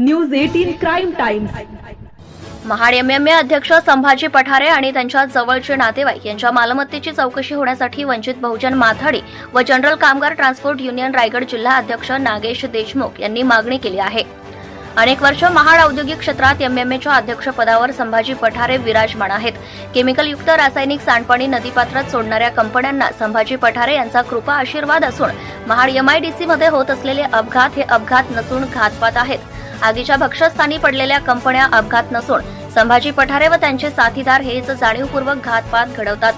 News eighteen crime times. Mahad MMA अध्यक्ष संभाजी पठारे आणि त्यांच्या जवळचे नातेवाईक यांच्या मालमत्तेची चौकशी होण्यासाठी वंचित बहुजन माथाडी व जनरल कामगार ट्रान्सपोर्ट युनियन रायगड जिल्हा अध्यक्ष नागेश देशमुख यांनी मागणी केली आहे. अनेक वर्ष महाड औद्योगिक क्षेत्रात एमएमएच्या अध्यक्षपदावर संभाजी पठारे विराजमान आहेत. केमिकलयुक्त रासायनिक सांडपाणी नदीपात्रात सोडणाऱ्या कंपन्यांना संभाजी पठारे यांचा कृपा आशीर्वाद असून महाड एमआयडीसीमध्ये होत असलेले अपघात हे अपघात नसून घातपात आहेत. आगीच्या भक्षस्थानी पडलेल्या कंपन्या अपघात नसून संभाजी पठारे व त्यांचे साथीदार हेच जाणीवपूर्वक घातपात घडवतात.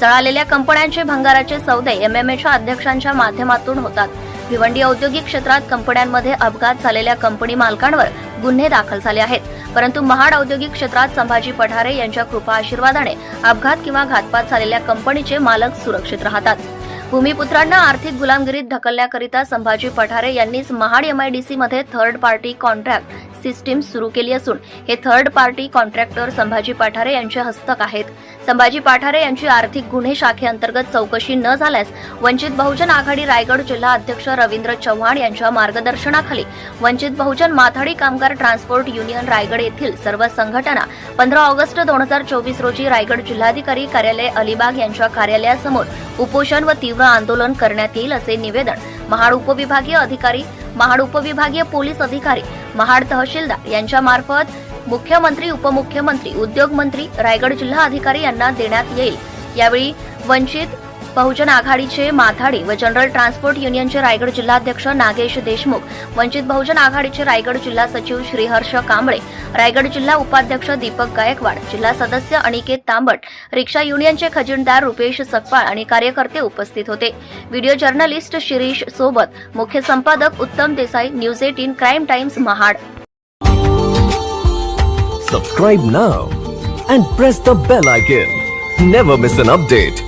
जळालेल्या कंपन्यांचे भंगाराचे सौदे एमएमएच्या अध्यक्षांच्या माध्यमातून होतात. भिवंडी औद्योगिक क्षेत्रात कंपन्यांमध्ये अपघात झालेल्या कंपनी मालकांवर गुन्हे दाखल झाले आहेत. परंतु महाड औद्योगिक क्षेत्रात संभाजी पठारे यांच्या कृपा आशीर्वादाने अपघात किंवा घातपात झालेल्या कंपनीचे मालक सुरक्षित राहतात. भूमिपुत्रांना आर्थिक गुलामगिरीत ढकलण्याकरिता संभाजी पठारे यांनीच महाड एमआयडीसी मध्ये थर्ड पार्टी कॉन्ट्रॅक्ट सिस्टीम सुरू केली असून हे third party contractor Sambhaji Pathare यांचे हस्तक आहेत. संभाजी पाठारे यांची आर्थिक गुन्हे शाखेअंतर्गत चौकशी न झाल्यास वंचित बहुजन आघाडी रायगड जिल्हा अध्यक्ष रवींद्र चव्हाण यांच्या मार्गदर्शनाखाली वंचित बहुजन माथाडी कामगार ट्रान्सपोर्ट युनियन रायगड येथील सर्व संघटना पंधरा ऑगस्ट दोन हजार चोवीस रोजी रायगड जिल्हाधिकारी कार्यालय अलिबाग यांच्या कार्यालयासमोर उपोषण व तीव्र आंदोलन करण्यात येईल असे निवेदन महाड उपविभागीय अधिकारी महाड उपविभागीय पोलीस अधिकारी महाड तहसीलदार यांच्या मार्फत मुख्यमंत्री उपमुख्यमंत्री उद्योग मंत्री रायगड जिल्हा अधिकारी यांना देण्यात येईल. यावेळी वंचित बहुजन आघाडीचे माथाडी व जनरल ट्रान्सपोर्ट युनियनचे रायगड जिल्हाध्यक्ष नागेश देशमुख वंचित बहुजन आघाडीचे रायगड जिल्हा सचिव श्रीहर्ष कांबळे रायगड जिल्हा उपाध्यक्ष दीपक गायकवाड जिल्हा सदस्य अनिकेत तांबट रिक्षा युनियनचे खजिनदार रुपेश सकपाळ आणि कार्यकर्ते उपस्थित होते व्हिडिओ जर्नलिस्ट शिरीष सोबत मुख्य संपादक Uttam Desai news eighteen crime times Mahad Subscribe now and press the bell icon. Never miss an update.